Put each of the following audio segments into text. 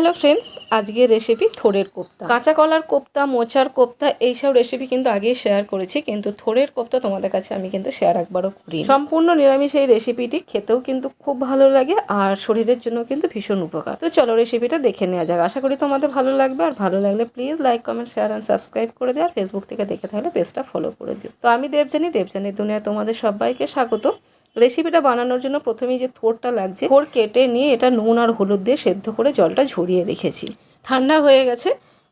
Hello friends, আজকের recipe থোড়ের কোপ্তা। কাঁচা কলার কোপ্তা, মোচার কোপ্তা, এইসব রেসিপি কিন্তু আগেই শেয়ার করেছি, কিন্তু থোড়ের কোপ্তা তোমাদের কাছে আমি কিন্তু শেয়ার একবারও করি সম্পূর্ণ নিরামিষ এই রেসিপিটি খেতেও কিন্তু খুব ভালো লাগে, আর শরীরের জন্য কিন্তু ভীষণ উপকার। তো চলো রেসিপিটা দেখে নেওয়া যাক। আশা করি তোমাদের ভালো লাগবে, আর ভালো লাগলে please like comment share and subscribe করে দিও, আর ফেসবুক থেকে দেখে থাকলে পেজটা ফলো করে দিও। তো আমি দেবজানি দেবজানি দুনিয়া তোমাদের সবাইকে স্বাগত। রেসিপিটা বানানোর জন্য প্রথমেই যে থোরটা লাগছে থোর কেটে নিয়ে এটা নুন আর হলুদ দিয়ে সেদ্ধ করে জলটা ঝরিয়ে রেখেছি। ঠান্ডা হয়ে গেছে,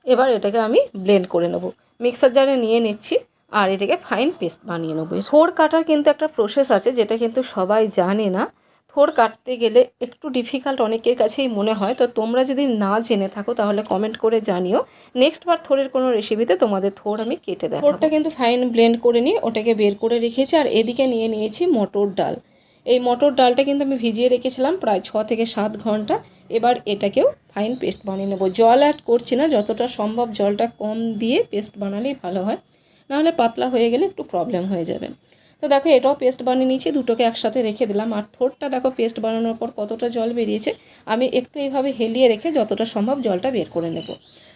এবার এটাকে আমি ব্লেন্ড করে নেব। মিক্সার জারে নিয়ে নিচ্ছি আর এটাকে ফাইন পেস্ট বানিয়ে নেব। থোর কাটার কিন্তু একটা প্রসেস আছে, যেটা কিন্তু সবাই জানে না। থোর কাটতে গেলে একটু ডিফিকাল্ট অনেকের কাছেই মনে হয়। তো তোমরা যদি না জেনে থাকো, তাহলে কমেন্ট করে জানিও। নেক্সট বার থোরের কোনো রেসিপিতে তোমাদের থোর আমি কেটে দেবো থোরটা কিন্তু ফাইন ব্লেন্ড করে নিয়ে ওটাকে বের করে রেখেছি আর এদিকে নিয়ে নিয়েছি মটর ডাল। এই মটর ডালটা কিন্তু আমি ভিজিয়ে রেখেছিলাম প্রায় ছ থেকে সাত ঘণ্টা। এবার এটাকেও ফাইন পেস্ট বানিয়ে নেব। জল অ্যাড করছি না, যতটা সম্ভব জলটা কম দিয়ে পেস্ট বানালেই ভালো হয়। নাহলে পাতলা হয়ে গেলে একটু প্রবলেম হয়ে যাবে। তো দেখো এটাও পেস্ট বানিয়ে নিয়েছি, দুটোকে একসাথে রেখে দিলাম। আর থোরটা দেখো পেস্ট বানানোর পর কতটা জল বেরিয়েছে, আমি একটু এইভাবে হেলিয়ে রেখে যতটা সম্ভব জলটা বের করে নেব।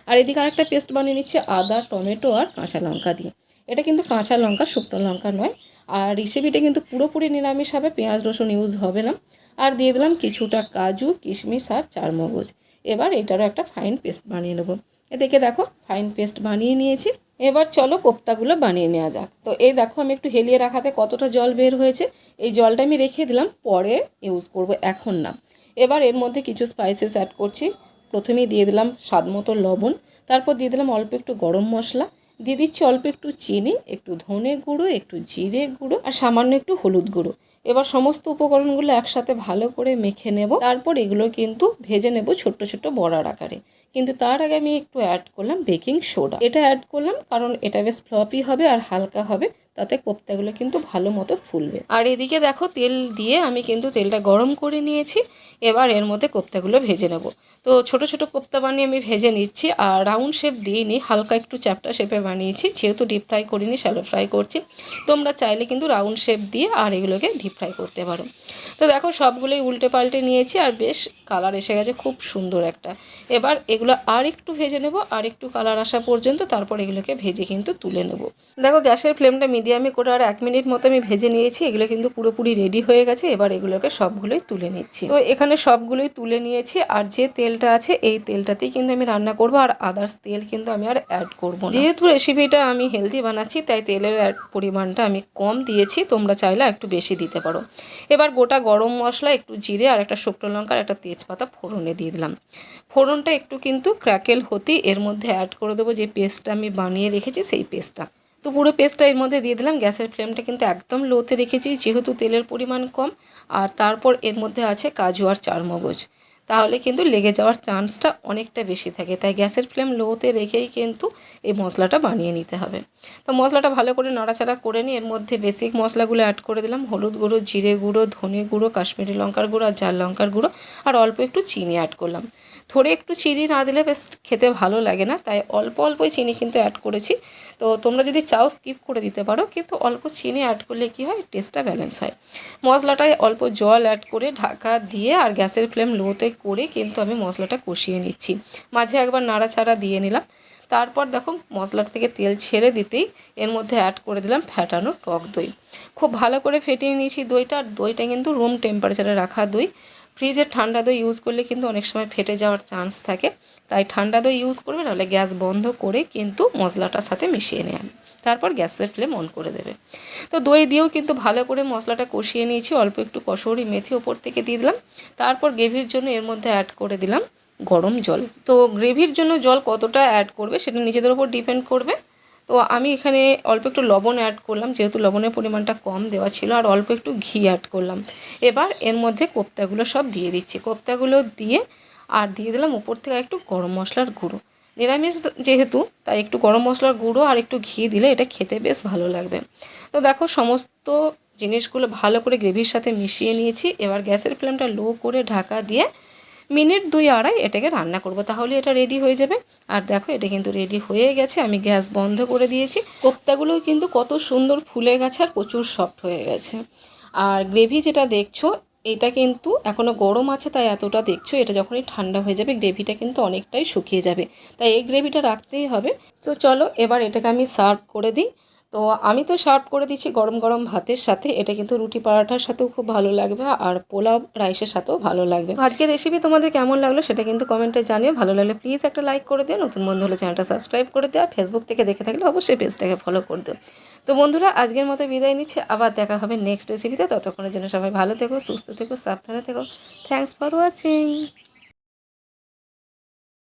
আর এদিকে আরেকটা পেস্ট বানিয়ে নিচ্ছি, আদা, টমেটো আর কাঁচা লঙ্কা দিয়ে। এটা কিন্তু কাঁচা লঙ্কা, শুকনো লঙ্কা নয়। আর রেসিপিটা কিন্তু পুরোপুরি নিরামিষ হবে, পেঁয়াজ, রসুন ইউজ হবে না। আর দিয়ে দিলাম কিছুটা কাজু, কিশমিশ আর চারমগজ। এবার এটারও একটা ফাইন পেস্ট বানিয়ে নেব। এদিকে দেখো ফাইন পেস্ট বানিয়ে নিয়েছি। এবার চলো কোপ্তাগুলো বানিয়ে নেওয়া যাক। তো এই দেখো আমি একটু হেলিয়ে রাখাতে কতটা জল বের হয়েছে। এই জলটা আমি রেখে দিলাম, পরে ইউজ করব এখন না। এবার এর মধ্যে কিছু স্পাইসেস অ্যাড করছি। প্রথমেই দিয়ে দিলাম স্বাদ মতো লবণ, তারপর দিয়ে দিলাম অল্প একটু গরম মশলা। দিয়ে দিচ্ছি অল্প একটু চিনি, একটু ধনে গুঁড়ো, একটু জিরে গুঁড়ো আর সামান্য একটু হলুদ গুঁড়ো। এবার সমস্ত উপকরণগুলো একসাথে ভালো করে মেখে নেব। তারপর এগুলো কিন্তু ভেজে নেব ছোট্ট ছোট্ট বড়ার আকারে। কিন্তু তার আগে আমি একটু অ্যাড করলাম বেকিং সোডা এটা অ্যাড করলাম কারণ এটা বেশ ফ্লপি হবে আর হালকা হবে। তাতে কোপ্তাগুলো কিন্তু ভালো মতো ফুলবে। আর এদিকে দেখো তেল দিয়ে আমি কিন্তু তেলটা গরম করে নিয়েছি, এবার এর মধ্যে কোপ্তাগুলো ভেজে নেব। তো ছোট ছোট কোপ্তা বানিয়ে আমি ভেজে নিচ্ছি, আর রাউন্ড শেপ দিইনি, হালকা একটু চ্যাপটা শেপে বানিয়েছি, যেহেতু ডিপ ফ্রাই করিনি শ্যালো ফ্রাই করছি। তোমরা চাইলে কিন্তু রাউন্ড শেপ দিয়ে আর এগুলোকে ডিপ ফ্রাই করতে পারো। তো দেখো সবগুলোই উল্টে পাল্টে নিয়েছি, আর বেশ কালার এসে গেছে খুব সুন্দর একটা। এবার এগুলো আর একটু ভেজে নেব, আর একটু কালার আসা পর্যন্ত তারপর এগুলোকে ভেজে কিন্তু তুলে নেব। দেখো গ্যাসের ফ্লেমটা মিডিয়ামে করে আর এক মিনিট মতো আমি ভেজে নিয়েছি। এগুলো কিন্তু পুরোপুরি রেডি হয়ে গেছে। এবার এগুলোকে সবগুলোই তুলে নিচ্ছি। তো এখানে সবগুলোই তুলে নিয়েছি আর যে তেলটা আছে, এই তেলটাতেই কিন্তু আমি রান্না করব। আর আদার্স তেল কিন্তু আমি আর অ্যাড করব যেহেতু রেসিপিটা আমি হেলদি বানাচ্ছি, তাই তেলের পরিমাণটা আমি কম দিয়েছি। তোমরা চাইলে একটু বেশি দিতে পারো। এবার গোটা গরম মশলা, একটু জিরে আর একটা শুকনো লঙ্কার একটা তেজপাতা ফোড়নে দিয়ে দিলাম। ফোড়নটা একটু কিন্তু ক্র্যাকেল হতেই এর মধ্যে অ্যাড করে দেবো। যে পেস্টটা আমি বানিয়ে রেখেছি, সেই পেস্টটা তো পুরো পেস্টটা এর মধ্যে দিয়ে দিলাম। গ্যাসের ফ্লেমটা কিন্তু একদম লোতে রেখেছি, যেহেতু তেলের পরিমাণ কম। আর তারপর এর মধ্যে আছে কাজু আর চারমগজ। তাহলে কিন্তু লেগে যাওয়ার চান্সটা অনেকটা বেশি থাকে। তাই গ্যাসের ফ্লেম লোতে রেখেই কিন্তু এই মশলাটা বানিয়ে নিতে হবে। তো মশলাটা ভালো করে নাড়াচাড়া করে নিই এর মধ্যে বেসিক মশলাগুলো অ্যাড করে দিলাম। হলুদ গুঁড়ো, জিরে গুঁড়ো, ধনে গুঁড়ো, কাশ্মীরি লঙ্কার গুঁড়ো আর জাল লঙ্কার গুঁড়ো। আর অল্প একটু চিনি অ্যাড করলাম। থোড়ে একটু চিনি না দিলে বেশ খেতে ভালো লাগে না। তাই অল্প অল্পই চিনি কিন্তু অ্যাড করেছি। তো তোমরা যদি চাও স্কিপ করে দিতে পারো, কিন্তু অল্প চিনি অ্যাড করলে কি হয়? টেস্টটা ব্যালেন্স হয়। মশলাটায় অল্প জল অ্যাড করে ঢাকা দিয়ে আর গ্যাসের ফ্লেম লোতে করে কিন্তু আমি মশলাটা কষিয়ে নিচ্ছি। মাঝে একবার নাড়াচাড়া দিয়ে নিলাম। তারপর দেখো মশলার থেকে তেল ছেড়ে দিতেই এর মধ্যে অ্যাড করে দিলাম ফ্যাটানো টক দই। খুব ভালো করে ফেটিয়ে নিয়েছি দইটা। আর দইটা কিন্তু রুম টেম্পারেচারে রাখা দই। ফ্রিজের ঠান্ডা দই ইউজ করলে কিন্তু অনেক সময় ফেটে যাওয়ার চান্স থাকে। তাই ঠান্ডা দই ইউজ করবে, নাহলে গ্যাস বন্ধ করে কিন্তু মশলাটার সাথে মিশিয়ে নেওয়া তারপর গ্যাসের ফ্লেম অন করে দেবে। তো দই দিয়েও কিন্তু ভালো করে মশলাটা কষিয়ে নিয়েছি, অল্প একটু কসৌরি মেথি ওপর থেকে দিয়ে দিলাম। তারপর গ্রেভির জন্য এর মধ্যে অ্যাড করে দিলাম গরম জল। তো গ্রেভির জন্য জল কতটা অ্যাড করবে, সেটা নিজেদের উপর ডিপেন্ড করবে। তো আমি এখানে অল্প একটু লবণ অ্যাড করলাম, যেহেতু লবণের পরিমাণটা কম দেওয়া ছিল, আর অল্প একটু ঘি অ্যাড করলাম। এবার এর মধ্যে কোপ্তাগুলো সব দিয়ে দিচ্ছি। কোপ্তাগুলো দিয়ে আর দিয়ে দিলাম উপর থেকে একটু গরম মশলার গুঁড়ো। নিরামিষ যেহেতু, তাই একটু গরম মশলার গুঁড়ো আর একটু ঘি দিলে এটা খেতে বেশ ভালো লাগবে। তো দেখো সমস্ত জিনিসগুলো ভালো করে গ্রেভির সাথে মিশিয়ে নিয়েছি। এবার গ্যাসের ফ্লেমটা লো করে ঢাকা দিয়ে মিনিট দুই আড়াই এটাকে রান্না করব। তাহলে এটা রেডি হয়ে যাবে। আর দেখো, এটা কিন্তু রেডি হয়ে গেছে। আমি গ্যাস বন্ধ করে দিয়েছি। কোপ্তাগুলোও কিন্তু কত সুন্দর ফুলে গেছে আর প্রচুর সফট হয়ে গেছে। আর গ্রেভি যেটা দেখছ, এটা কিন্তু এখনও গরম আছে, তাই এতটা দেখছ। এটা যখনই ঠান্ডা হয়ে যাবে, গ্রেভিটা কিন্তু অনেকটাই শুকিয়ে যাবে। তাই এই গ্রেভিটা রাখতেই হবে। তো চলো, এবার এটাকে আমি সার্ভ করে দিই। তো আমি তো সার্ভ করে দিচ্ছি গরম গরম ভাতের সাথে। এটা কিন্তু রুটি পরাঠার সাথেও খুব ভালো লাগবে আর পোলাও রাইসের সাথেও ভালো লাগবে। আজকের রেসিপি তোমাদের কেমন লাগল সেটা কিন্তু কমেন্টে জানিও। ভালো লাগলে প্লিজ একটা লাইক করে দিও। নতুন বন্ধু হলে চ্যানেলটা সাবস্ক্রাইব করে দিও। আর ফেসবুক থেকে দেখে থাকলে অবশ্যই পেজটাকে ফলো করে দিও। তো বন্ধুরা, আজকের মতো বিদায় নিচ্ছে। আবার দেখা হবে নেক্সট রেসিপিতে ততক্ষণের জন্য সবাই ভালো থেকো, সুস্থ থেকো, সাবধানে থেকো। Thanks for watching